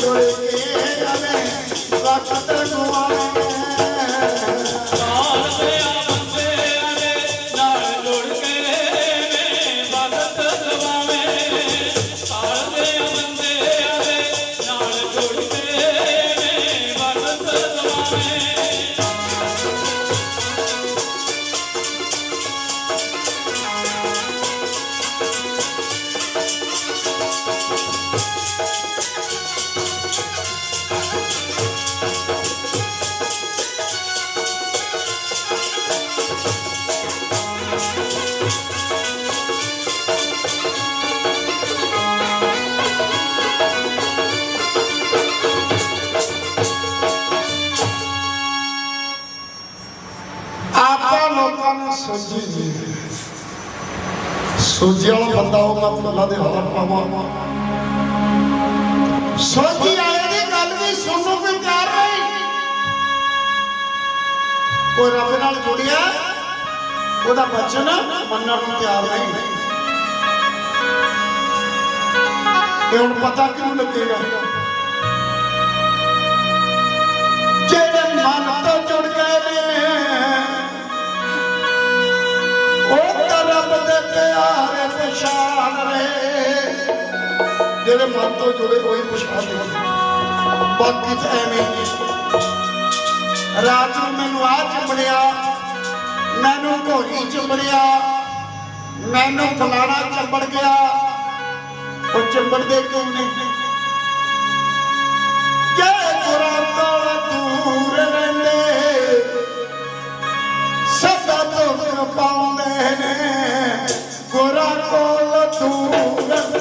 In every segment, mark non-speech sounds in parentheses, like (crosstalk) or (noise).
ਜੁੜ ਕੇ ਨੂੰ ਸੋਝੀ ਜੀ। ਸੋਝੀ ਵਾਲਾ ਬੰਦਾ ਹੋਗਾ ਫੁੱਲਾਂ ਦੇ ਹਾਰ ਪਾਵਾਂ। ਸੋਝੀ ਵਾਲੇ ਦੀ ਗੱਲ ਵੀ ਸੁਣਨ ਕੋਈ ਤਿਆਰ ਨਹੀਂ। ਕੋਈ ਰੱਬ ਨਾਲ ਜੁੜਿਆ, ਉਹਦਾ ਬਚਨ ਮੰਨਣ ਨੂੰ ਤਿਆਰ ਨਹੀਂ। ਤੇ ਹੁਣ ਪਤਾ ਕਿਉਂ ਲੱਗੇਗਾ? ਜਿਹੜੇ ਮਨ ਤੋਂ ਜੁੜ ਗਏ ਨੇ ਰੱਬ ਦੇ ਪਿਆਰੇ ਪਛਾਣ ਰਹੇ। ਜਿਹੜੇ ਮਨ ਤੋਂ ਜੁੜੇ ਹੋਏ ਪਛਾਣ ਬਾਕੀ ਤਾਂ ਐਵੇਂ ਹੀ ਰਾਤ ਨੂੰ ਮੈਨੂੰ ਆ ਚੰਬੜਿਆ, ਮੈਨੂੰ ਘੋੜੀ ਚੰਬੜਿਆ, ਮੈਨੂੰ ਫਲਾਣਾ ਚੰਬੜ ਗਿਆ। ਉਹ ਚੰਬੜਦੇ ਕਿਉਂ ਨਹੀਂ ਕਿ ਗੁਰਾਂ ਤੋਂ ਦੂਰ ਰਹਿੰਦੇ? ਸਦਾ ਤੋਂ ਪਾਉਂਦੇ ਨੇ। ਗੁਰਾਂ ਕੋਲ ਦੂਰ ਰਹਿੰਦੇ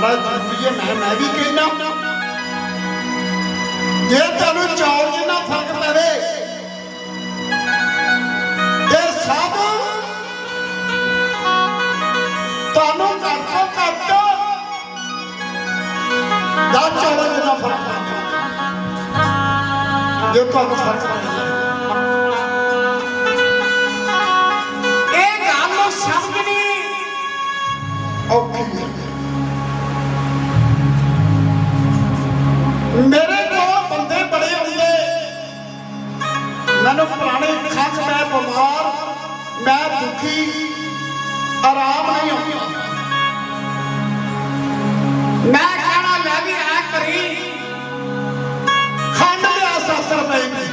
ਬੜਾ ਜ਼ਰੂਰੀ ਹੈ ਮੈਂ ਮੈਂ ਵੀ ਕਹਿੰਦਾ। ਜੇ ਤੁਹਾਨੂੰ ਚੌਲ ਜਿੰਨਾ ਫ਼ਰਕ ਪਵੇ ਇਹ ਸਾਧੂ ਤੁਹਾਨੂੰ ਘੱਟ ਤੋਂ ਘੱਟ ਦਾ ਚੌਲ ਜਿੰਨਾ ਫ਼ਰਕ ਪਵੇ। ਜੇ ਤੁਹਾਨੂੰ ਫ਼ਰਕ ਪਵੇ। ਇਹ ਗੱਲ ਨੂੰ ਸਮਝਣੀ ਔਖੀ ਹੈ। ਮੇਰੇ ਕੋਲ ਬੰਦੇ ਬੜੇ ਆਉਂਦੇ। ਮੈਨੂੰ ਪੁਰਾਣੇ ਖੱਜ ਮੈਂ ਬਿਮਾਰ, ਮੈਂ ਦੁਖੀ, ਆਰਾਮ ਨਹੀਂ ਆਉਂਦਾ ਮੈਂ ਖਾਣਾ ਲੈ ਵੀ ਆ ਕਰੀ। ਖੰਡ ਲਿਆ ਸਾਸਰ ਨਹੀਂ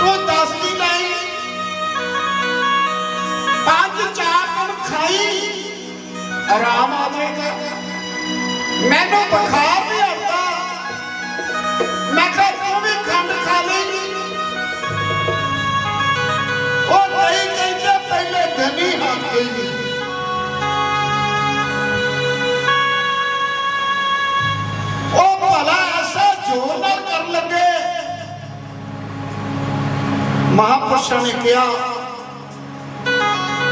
ਤੂੰ ਦੱਸਦੀ ਨਹੀਂ। ਪੰਜ ਚਾਰ ਦਿਨ ਖਾਈ, ਆਰਾਮ ਆ ਜਾਏਗਾ। ਮੈਨੂੰ ਬੁਖਾਰ ਨਹੀਂ ਆਉਂਦਾ ਦਿਨ ਉਹ ਭਲਾ ਐਸਾ ਜ਼ੋਰ ਨਾਲ ਕਰਨ ਲੱਗੇ। ਮਹਾਪੁਰਸ਼ਾਂ ਨੇ ਕਿਹਾ,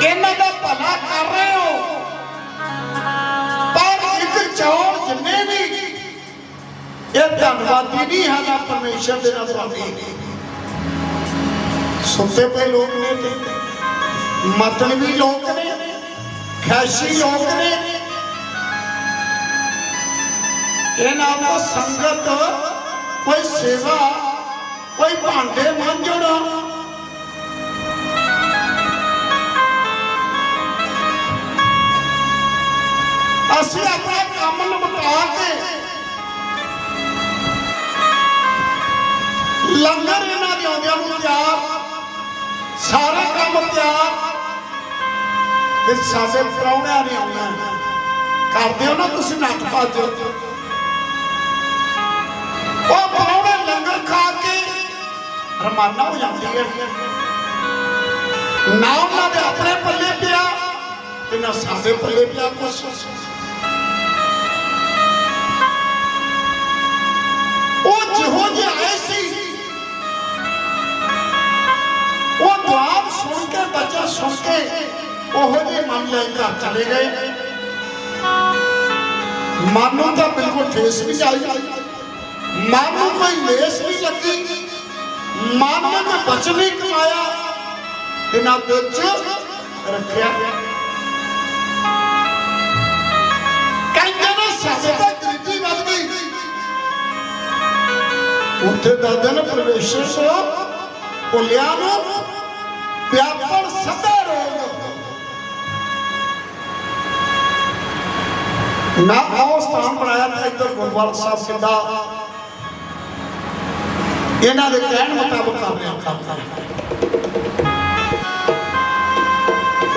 ਇਹਨਾਂ ਦਾ ਭਲਾ ਕਰ ਰਹੇ ਹੋ। ਪਰ ਇੱਕ ਚੌਰ ਜਿੰਨੇ ਵੀ, ਇਹ ਧੰਨਵਾਦੀ ਨਹੀਂ ਹੈ ਪਰਮੇਸ਼ਰ ਦੇ ਨਾਲ ਤੁਹਾਡੀ। ਪਏ ਲੋਕ ਨੇ ਤੇ ਮਤਲਬੀ ਲੋਕ ਨੇ ਖੈਸ਼ੀ ਲੋਕ ਨੇ। ਇਹਨਾਂ ਕੋ ਸੰਗਤ, ਕੋਈ ਸੇਵਾ, ਕੋਈ ਭਾਂਡੇ ਮਾਂਜਣਾ। ਅਸੀਂ ਆਪਣਾ ਕੰਮ ਨਿਪਟਾ ਕੇ ਲੰਗਰ ਇਹਨਾਂ ਦੇ ਆਉਂਦਿਆਂ ਨੂੰ ਤਿਆਰ, ਸਾਰਾ ਕੰਮ ਤਿਆਰ। ਤੇ ਸਾਡੇ ਪ੍ਰਾਹੁਣਿਆਂ ਨੇ ਆਉਣਾ। ਕਰਦੇ ਹੋ ਨਾ ਤੁਸੀਂ ਨੱਠ ਭੱਜ ਉਹ ਪ੍ਰਾਹੁਣੇ ਲੰਗਰ ਖਾ ਕੇ ਰਮਾਨਾ ਹੋ ਜਾਂਦੀ ਹੈ ਨਾ ਉਹਨਾਂ ਦੇ ਆਪਣੇ ਪੱਲੇ ਪਿਆ ਤੇ ਨਾ ਸਾਡੇ ਪੱਲੇ ਪਿਆ ਕੁਛ। ਉਹ ਜਿਹੋ ਜਿਹੇ ਆਏ ਸੀ, ਉਹ ਦੁਆਬ ਸੁਣ ਕੇ, ਬੱਚਾ ਸੁਣ ਕੇ ਉਹੋ ਜਿਹੇ ਮਨ ਲੈ ਘਰ ਚਲੇ ਗਏ। ਮਨ ਨੂੰ ਤਾਂ ਬਿਲਕੁਲ ਠੇਸ ਵੀ ਆਈ। ਮਨ ਨੂੰ ਕੋਈ ਲੇਸ ਨਹੀਂ ਲੱਗੀ। ਮਨ ਨੇ ਕੋਈ ਬਚਨ ਨਹੀਂ ਕਮਾਇਆ। ਇਹਨਾਂ ਵਿੱਚ ਰੱਖਿਆ। ਕਹਿੰਦੇ ਨੇ ਸਾਡੇ ਗਰੀਬੀ ਵੱਧ ਗਈ। ਉੱਥੇ ਦਾਦਾ ਨੇ ਪਰਮੇਸ਼ਰ ਸੋ ਭੁੱਲਿਆ ਨੂੰ ਪਿਆਪੜ ਸਦਾ ਰੋਗ ਨਾ ਆਓ ਸਥਾਨ ਬਣਾਇਆ ਨਾ ਇੱਧਰ ਗੁਰਦੁਆਰਾ ਸਾਹਿਬ ਕਿੰਦਾ ਇਹਨਾਂ ਦੇ ਕਹਿਣ ਮੁਤਾਬਕ ਕਰ ਰਿਹਾ ਕੰਮ। ਕਰ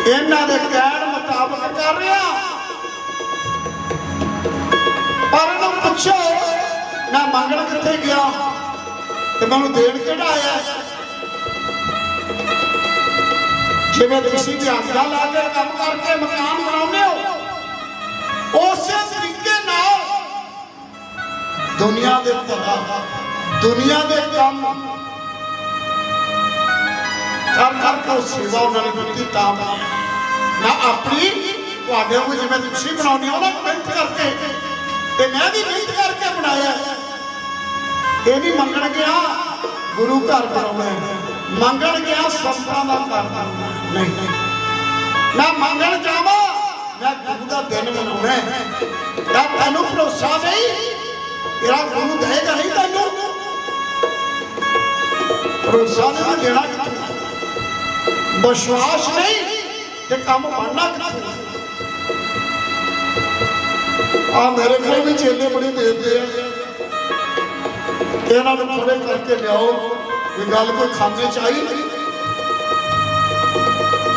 ਇਹਨਾਂ ਦੇ ਕਹਿਣ ਮੁਤਾਬਕ ਕਰ ਰਿਹਾ। ਪਰ ਇਹਨੂੰ ਪੁੱਛੋ ਨਾ ਮੰਗਣ ਕਿੱਥੇ ਗਿਆ? ਤੇ ਮੈਨੂੰ ਦੇਣ ਕਿਹੜਾ ਆਇਆ? ਜਿਵੇਂ ਤੁਸੀਂ ਵੀ ਆਗਿਆ ਲਾ ਕੇ ਕੰਮ ਕਰਕੇ ਮਕਾਨ ਬਣਾਉਂਦੇ ਹੋ ਉਸੇ ਤਰੀਕੇ ਨਾਲ ਦੁਨੀਆ ਦੇ ਭਲਾ, ਦੁਨੀਆ ਦੇ ਕੰਮ ਕਰ ਕਰ ਕੇ ਸੇਵਾ ਉਹਨਾਂ ਨੇ ਕੀਤੀ ਤਾਂ ਨਾ ਆਪਣੀ, ਤੁਹਾਡੇ ਨੂੰ ਜਿਵੇਂ ਤੁਸੀਂ ਬਣਾਉਂਦੇ ਹੋ ਨਾ ਮਿਹਨਤ ਕਰਕੇ। ਤੇ ਮੈਂ ਵੀ ਮਿਹਨਤ ਕਰਕੇ ਬਣਾਇਆ। ਇਹ ਵੀ ਮੰਗਣ ਗਿਆ, ਗੁਰੂ ਘਰ ਬਣਾਉਣਾ ਮੰਗਣ ਗਿਆ ਸੰਤਾਂ ਦਾ ਘਰ ਬਣਾਉਣਾ ਨਹੀਂ। ਮੈਂ ਮੰਗਣ ਜਾਵਾਂ ਮੈਂ ਗੁਰੂ ਦਾ ਦਿਨ ਮਨਾਉਣਾ ਹੈ। ਤਾਂ ਤੈਨੂੰ ਭਰੋਸਾ ਨਹੀਂ ਤੇਰਾ ਗੁਰੂ ਦੇਗਾ ਨਹੀਂ ਤੈਨੂੰ ਭਰੋਸਾ ਨਹੀਂ ਦੇਣਾ ਵਿਸ਼ਵਾਸ ਨਹੀਂ ਤੇ ਕੰਮ ਬਣਨਾ ਕਿੱਥੋਂ। ਆ ਮੇਰੇ ਕੋਲ ਵੀ ਚੇਲੇ ਬੜੀ ਦੇਦੇ ਆ। ਇਹਨਾਂ ਨੂੰ ਖੜੇ ਕਰਕੇ ਲਿਆਓ ਇਹ ਗੱਲ ਕੋਈ ਖਾਨੇ ਚ ਆਈ ਨਹੀਂ।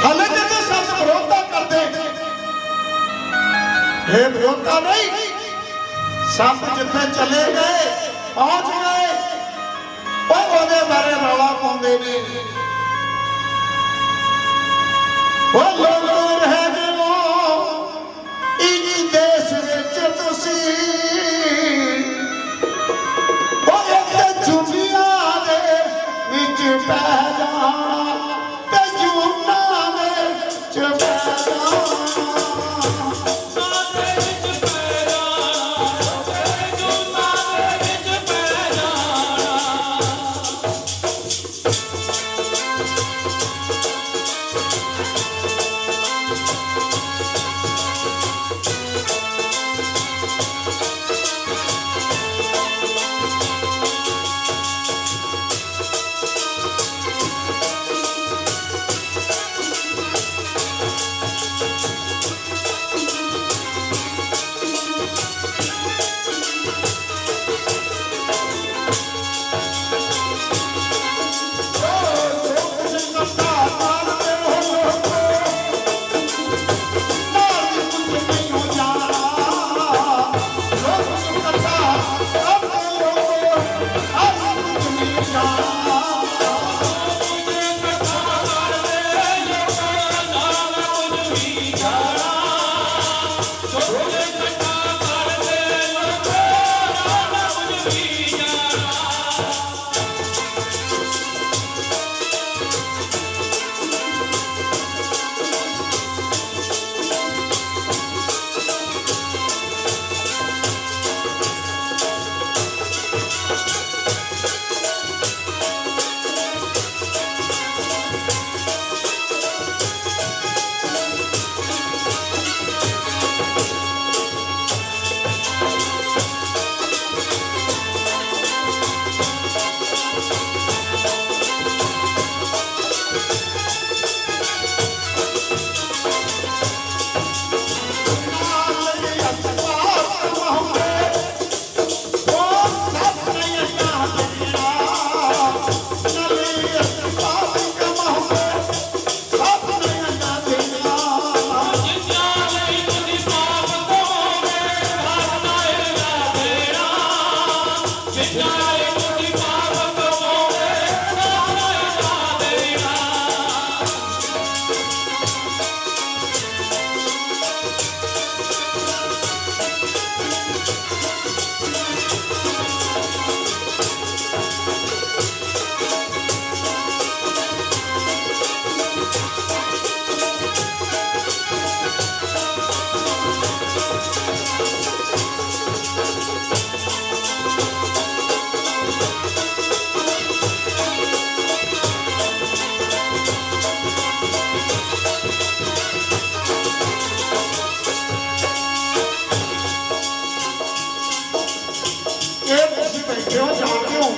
ਹਾਲੇ ਕਹਿੰਦੇ ਸਭ ਵਿਰੋਧਤਾ ਕਰਦੇ। हे रोता नहीं सब जिथे चले गए पहुंच गए ਉਹ ਉਹਦੇ ਬਾਰੇ ਰੌਲਾ ਪਾਉਂਦੇ ਨੇ ਉਹ ਲੋਕ ਰਹੇ ਮੋ ਇਨੀ ਦੇਸ਼ ਵਿੱਚ ਤੁਸੀਂ ਉਹ ਇੱਕ ਜੁਬੀਆਂ ਦੇ ਵਿੱਚ ਪੈ ਜਾਣਾ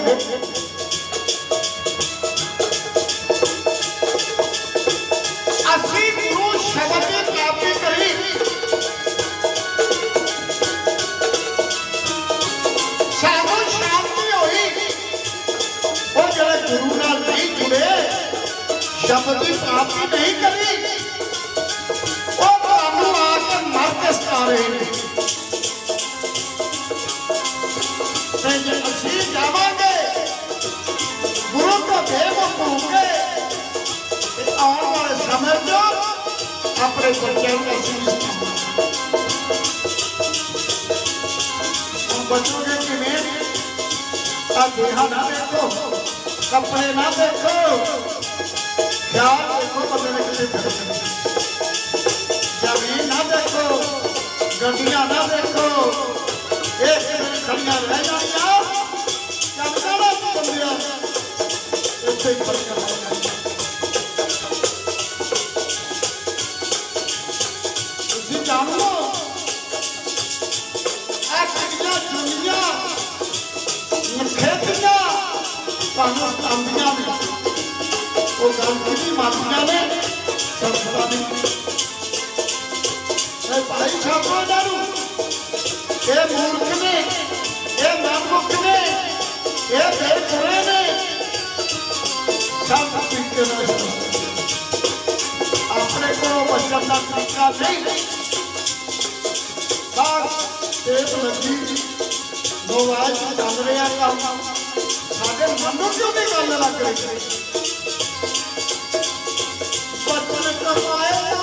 Thank (laughs) you. ਬਚੋਗੇ ਕਿਵੇਂ? ਆ ਦੇਹਾ ਨਾ ਦੇਖੋ, ਕੱਪੜੇ ਨਾ ਦੇਖੋ। ਖਿਆਲ ਦੇਖੋ ਬੰਦੇ ਨੇ ਕਿਤੇ ਫਿਰਦੇ ਜ਼ਮੀਨ ਨਾ ਦੇਖੋ, ਗੱਡੀਆਂ ਨਾ ਦੇਖੋ। ਇਹ ਕਿਤੇ ਖੜੀਆਂ ਰਹਿ ਜਾਣੀਆਂ ਜਦ ਜਾਣਾ ਬੰਦਿਆ। ਇੱਥੇ ਹੀ ਫ਼ਰਕ ਰਹਿ ਉਹ ਗੱਲ ਕਿਹਦੀ ਮਾਰਦੀਆਂ ਨੇ ਸੰਸਤਾ ਦੀ ਇਹ ਭਾਈ ਛਾਪੋ ਇਹਨਾਂ ਨੂੰ ਇਹ ਮੂਰਖ ਨੇ ਇਹ ਨਾਮੁਖ ਨੇ ਇਹ ਬੇਕੁਰੇ ਨੇ ਸਭ ਤਰੀਕੇ ਨਾਲ ਆਪਣੇ ਕੋਲ ਬਚਨ ਦਾ ਤਰੀਕਾ ਨਹੀਂ ਬਸ ਇਹ ਲੱਗੀ ਮੋਬਾਈਲ ਤੇ ਚੱਲ ਰਿਹਾ ਕੰਮ ਸਾਡੇ ਮਨ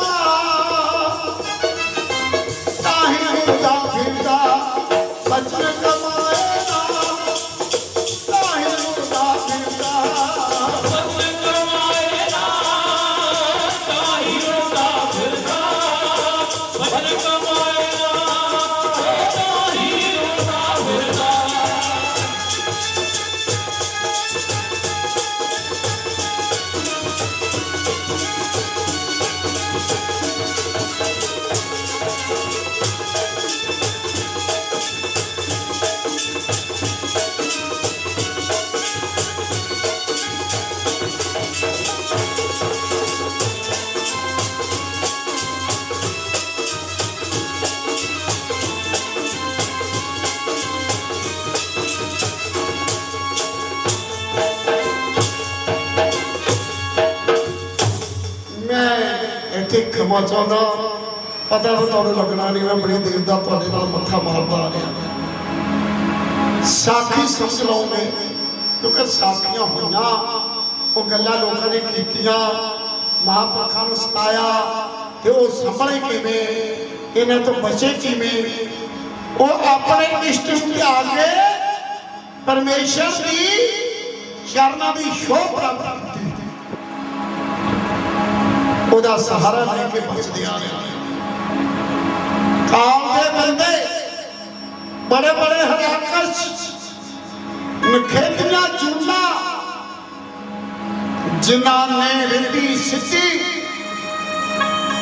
ਇੱਥੇ ਖਮਾ ਪਤਾ ਤਾਂ ਤੁਹਾਨੂੰ ਲੱਗਣਾ ਨਹੀਂ, ਮੈਂ ਬੜੀ ਦੇਰ ਦਾ ਤੁਹਾਡੇ ਨਾਲ ਮੱਥਾ ਮਾਰਦਾ ਆ ਰਿਹਾ। ਸਾਖੀ ਸਮਝ ਲਓਗੇ ਕਿਉਂਕਿ ਸਾਖੀਆਂ ਹੋਈਆਂ, ਉਹ ਗੱਲਾਂ ਲੋਕਾਂ ਨੇ ਕੀਤੀਆਂ, ਮਹਾਂਪੁਰਖਾਂ ਨੂੰ ਸਤਾਇਆ ਤੇ ਉਹ ਸੰਭਲੇ ਕਿਵੇਂ, ਇਹਨਾਂ ਤੋਂ ਬਚੇ ਕਿਵੇਂ? ਉਹ ਆਪਣੇ ਇਸ਼ਟ ਨੂੰ ਧਿਆਨ ਕੇ ਪਰਮੇਸ਼ਰ ਦੀ ਚਰਨਾਂ ਦੀ ਸ਼ੋਭ ਪ੍ਰਾਪਤ ਉਹਦਾ ਸਹਾਰਾ ਲੈ ਕੇ ਬਚਦੇ ਆ। ਰਹੇ ਕਾਲ ਦੇ ਬੰਦੇ, ਬੜੇ ਬੜੇ ਹਰਾਕਸ਼ ਨਖੇਤੀਆਂ ਚੂਨਾ ਜਿਨ੍ਹਾਂ ਨੇ ਰਿੱਧੀ ਸਿੱਧੀ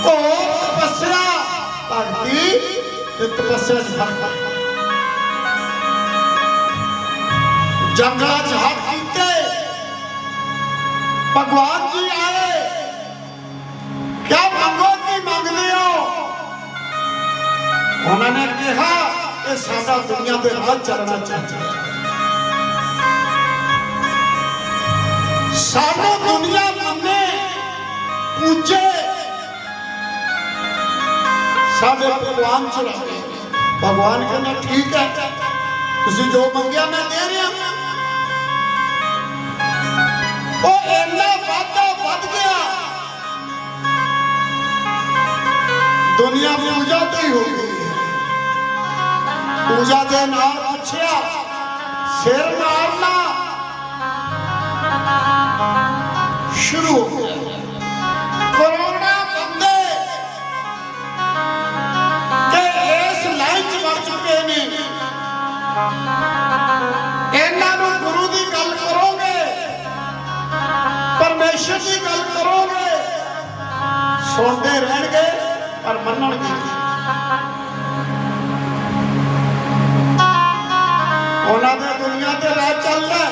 ਕੋ ਤਪੱਸਿਆ ਭਗਤੀ ਤੇ ਤਪੱਸਿਆ ਚ ਜੰਗਲਾਂ ਚ ਹੱਥ ਕੀਤੇ, ਭਗਵਾਨ ਜੀ ਆਏ। ਕਿਆ ਮੰਗੋ ਕੀ ਮੰਗਦੇ ਹੋ ਉਹਨਾਂ ਨੇ ਕਿਹਾ ਕਿ ਸਾਡਾ ਦੁਨੀਆ ਦੇ ਰਾਹ ਚੱਲਣਾ ਚਾਹੀਦਾ ਸਾਨੂੰ ਦੁਨੀਆ ਮੰਨੇ ਪੂਜੇ ਸਾਡੇ ਭਗਵਾਨ ਚਲਾਵੇ ਭਗਵਾਨ ਕਹਿੰਦਾ ਠੀਕ ਹੈ ਤੁਸੀਂ ਜੋ ਮੰਗਿਆ ਮੈਂ ਦੇ ਦੁਨੀਆ ਪੂਜਾ ਤੇ ਹੀ ਹੋ। ਗਈ ਪੂਜਾ ਦੇ ਨਾਲ ਪੁੱਛਿਆ ਸਿਰ ਮਾਰਨਾ ਸ਼ੁਰੂ ਹੋ ਗਿਆ। ਕਰੋਨਾ ਬੰਦੇ ਕਿ ਇਸ ਲਾਈਨ 'ਚ ਵੜ ਚੁੱਕੇ ਨੇ। ਇਹਨਾਂ ਨੂੰ ਗੁਰੂ ਦੀ ਗੱਲ ਕਰੋਗੇ, ਪਰਮੇਸ਼ਰ ਦੀ ਗੱਲ ਕਰੋਗੇ, ਸੁਣਦੇ ਰਹਿਣਗੇ। ਪਰ ਮੰਨਣਗੇ ਉਹਨਾਂ ਦੇ ਦੁਨੀਆ ਤੇ ਰਾਜ ਚੱਲਦਾ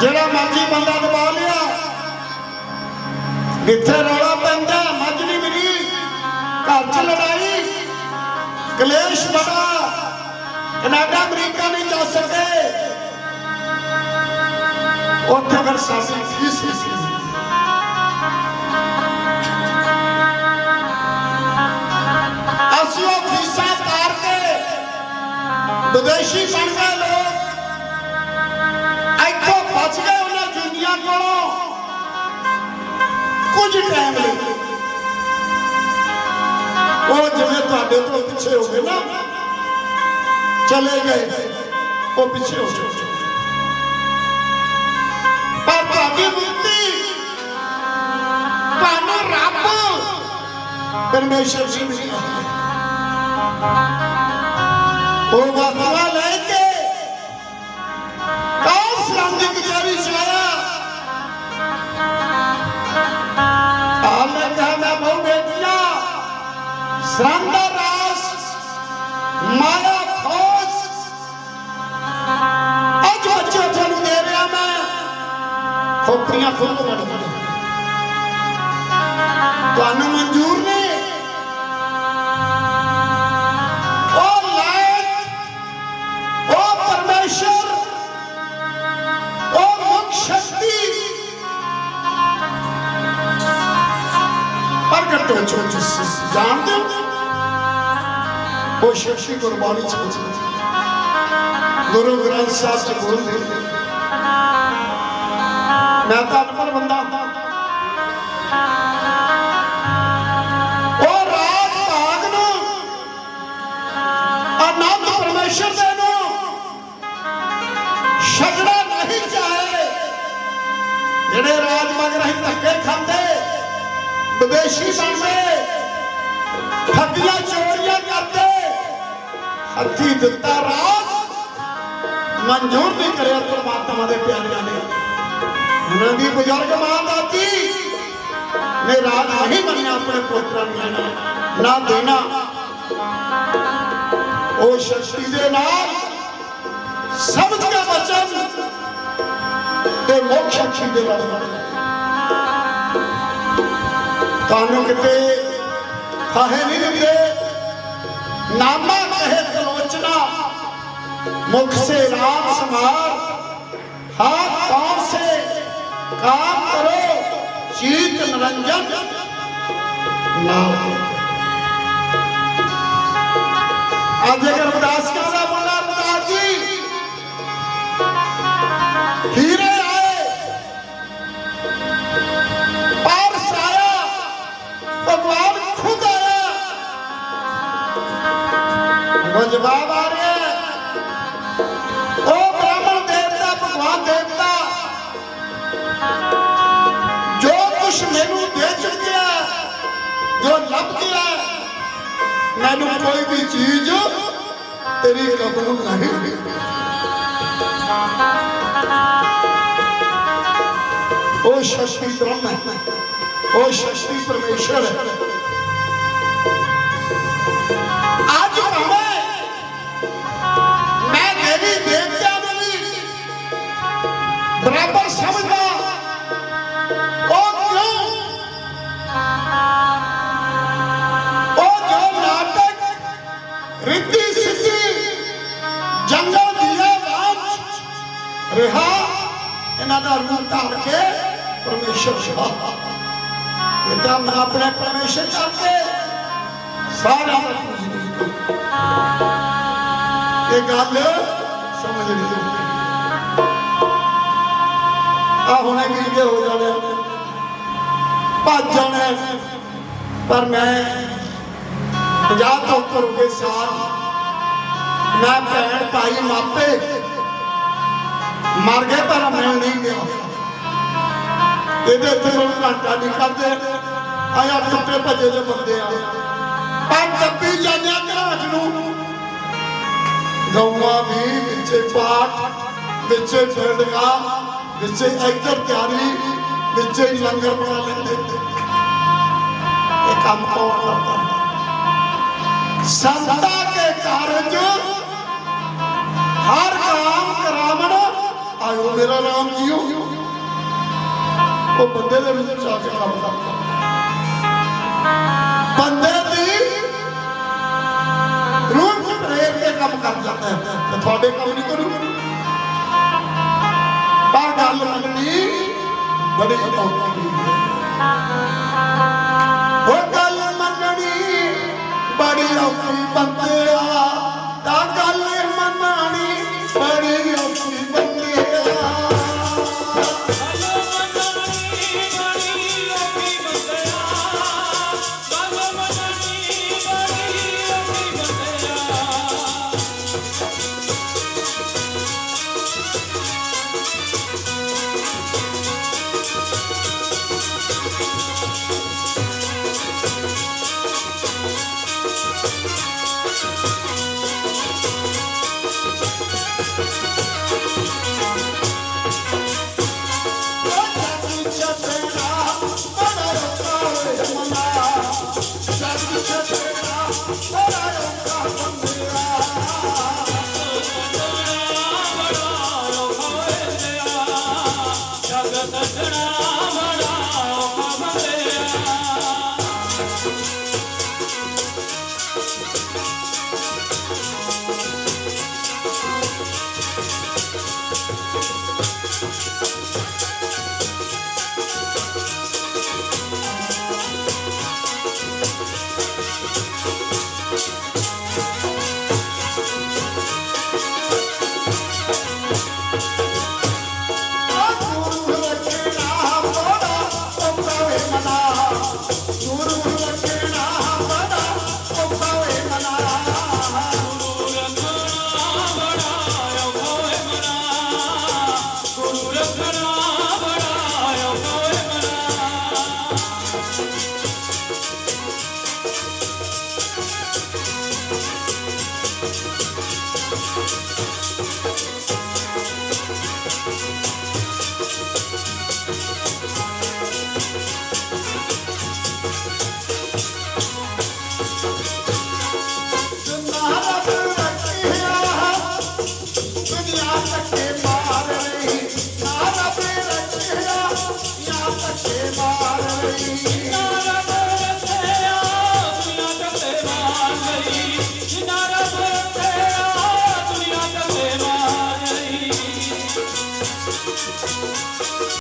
ਜਿਹੜਾ ਮਰਜ਼ੀ ਬੰਦਾ ਦਬਾ ਲਿਆ। ਜਿੱਥੇ ਰੌਲਾ ਪੈਂਦਾ ਮੱਝ ਨਹੀਂ ਮਿਲੀ। ਘਰ 'ਚ ਲੜਾਈ। ਕਲੇਸ਼ ਬੜਾ। ਕਨਾਡਾ, ਅਮਰੀਕਾ ਨਹੀਂ ਜਾ ਸਕਦੇ। ਉੱਥੇ ਫਿਰ ਸਾਡੀ ਫੀਸ ਹੀ ਵਿਦੇਸ਼ੀ ਬਣ ਗਏ ਲੋਕ ਇੱਥੋਂ ਬਚ ਗਏ ਉਹਨਾਂ ਜੁਨੀਆਂ ਕੋਲੋਂ। ਕੁਝ ਟਾਈਮ ਲਈ। ਉਹ ਜਿਵੇਂ ਤੁਹਾਡੇ ਤੋਂ ਪਿੱਛੇ ਹੋ ਗਏ ਨਾ, ਚਲੇ ਗਏ। ਉਹ ਪਿੱਛੇ ਹੋ ਗਏ। ਪਰ ਤੁਹਾਡੀ ਮੁਕਤੀ ਤੁਹਾਨੂੰ ਰੱਬ, ਪਰਮੇਸ਼ਰ ਜੀ ਮਿਲਿਆ ਉਹ ਵਫਾ ਲੈ ਕੇ ਕੌਣ ਸਲਾਮ ਦੀ ਕਚਹਿਰੀ ਚ ਆਇਆ ਆਲੇ ਕਹਾ ਮੈਂ ਬਹੁ ਬੇਟੀਆ ਸਰੰਦਾ ਰਾਸ ਮਾਇਆ ਖੋਜ ਅੱਜ ਬੱਚੇ ਤੁਹਾਨੂੰ ਦੇ ਰਿਹਾ ਮੈਂ ਖੋਪਰੀਆਂ ਖੁੱਲ ਮੜੀਆਂ ਤੁਹਾਨੂੰ ਉਹ ਕੁਰਬਾਨੀ ਚ ਬਚੀ ਗੁਰੂ ਗ੍ਰੰਥ ਸਾਹਿਬ ਚ ਬੋਲਦੇ ਮੈਂ ਤਾਂ ਅਨਪੜ ਬੰਦਾ ਉਹ ਰਾਜ ਭਾਗ ਨੂੰ ਆਨੰਦ ਪਰਮੇਸ਼ਰ ਦੇ ਨੂੰ ਛੱਡਣਾ ਨਹੀਂ ਚਾਹੇ ਜਿਹੜੇ ਰਾਜ ਮਗ ਰਹੀ ਧੱਕੇ ਖਾਂਦੇ ਵਿਦੇਸ਼ੀ ਬਣਦੇ ਠੱਗੀਆਂ ਚੋਰੀਆਂ ਹੱਥੀ ਦਿੱਤਾ ਰਾਜ ਮਨਜ਼ੂਰ ਨਹੀਂ ਕਰਿਆ ਪਰਮਾਤਮਾ ਦੇ ਪਿਆਰਿਆਂ ਨੇ। ਉਹਨਾਂ ਦੀ ਬਜ਼ੁਰਗ ਮਾਂ ਦਾਦੀ ਨੇ ਰਾਜ ਨਹੀਂ ਮੰਨਿਆ ਆਪਣੇ ਪੁੱਤਰਾਂ ਨੂੰ ਲੈਣਾ, ਨਾ ਦੇਣਾ। ਉਹ ਸ਼ਕਤੀ ਦੇ ਨਾਲ ਸਮਝ ਕੇ ਬਚਨ ਤੇ ਮੋਖ ਸ਼ਕਤੀ ਦੇ ਨਾਲ ਤੁਹਾਨੂੰ ਕਿਤੇ ਕਾਹੇ ਨਹੀਂ ਦਿੰਦੇ ਨਾਮਾ मुख से राम समार हाथ पाँव से काम करो चीत निरंजन। नाम आज अगर उदास का बोला उदास जी, हीरे आए, पारस आया, भगवान खुद आया। वो जवाब ਮੈਨੂੰ ਕੋਈ ਵੀ ਚੀਜ਼ ਤੇਰੀ ਕਬੂਲ ਨਹੀਂ ਹੋਈ ਉਹ ਸ਼ਕਤੀ ਬ੍ਰਹਮ ਹੈ। ਉਹ ਸ਼ਕਤੀ ਪਰਮੇਸ਼ਰ ਹੈ। ਅੱਜ ਭਾਵੇਂ ਮੈਂ ਦੇਵੀ ਦਾ ਰੂਪ ਧਾਰ ਕੇ ਪਰਮੇਸ਼ਰ ਸ਼ਾਹ ਇਹਦਾ ਮੈਂ ਆਪਣੇ ਪਰਮੇਸ਼ਰ ਕਰਕੇ ਸਾਰਾ ਇਹ ਗੱਲ ਸਮਝ ਨਹੀਂ ਆ ਹੁਣੇ ਵੀ ਹੋ ਜਾਣੇ। ਭੱਜ ਜਾਣੇ। ਪਰ ਮੈਂ 50 ਤੋਂ ਉੱਪਰ ਹੋ ਗਏ ਸਾਲ ਮੈਂ ਭੈਣ ਭਾਈ ਮਾਪੇ ਮਰ ਗਏ ਪਰ ਮੈਂ ਨਹੀਂ ਗਿਆ। ਇਹਦੇ ਤੇ ਲੋਕ ਘੰਟਾ ਨਹੀਂ ਕਰਦੇ। ਆਇਆ ਟੁੱਟੇ ਭੱਜੇ ਦੇ ਬੰਦੇ ਆ। ਪਰ ਦੱਬੀ ਜਾਂਦਿਆ ਘਰਾਟ ਨੂੰ। ਗਊਆਂ ਵੀ ਵਿੱਚੇ ਪਾਠ, ਵਿੱਚੇ ਫਿਰਦਗਾ ਵਿੱਚੇ ਇੱਧਰ ਤਿਆਰੀ, ਵਿੱਚੇ ਲੰਗਰ ਬਣਾ ਲੈਂਦੇ। ਇਹ ਕੰਮ ਕੌਣ ਕਰਦਾ? ਸੰਤਾ ਕੇ ਕਾਰਜ ਹਰ ਕਾਮ ਕਰਾਵਣ ਆਇਓ ਮੇਰਾ ਨਾਮ ਜੀਓ ਉਹ ਬੰਦੇ ਦੇ ਵਿੱਚ ਆ ਕੇ ਕੰਮ ਕਰਦਾ ਬੰਦੇ ਦੀ ਰੂਹ ਚ ਪ੍ਰੇਰ ਕੇ ਕੰਮ ਕਰ ਜਾਂਦਾ ਹੈ। ਤੇ ਤੁਹਾਡੇ ਕੰਮ ਨਹੀਂ ਕਰੂ। ਪਰ ਗੱਲ ਮੰਨਣੀ, ਬੜੀ ਔਖੀ ਹੈ। ਉਹ ਗੱਲ ਮੰਨਣੀ, ਬੜੀ ਔਖੀ ਬੰਦਿਆ ਤਾਂ ਗੱਲ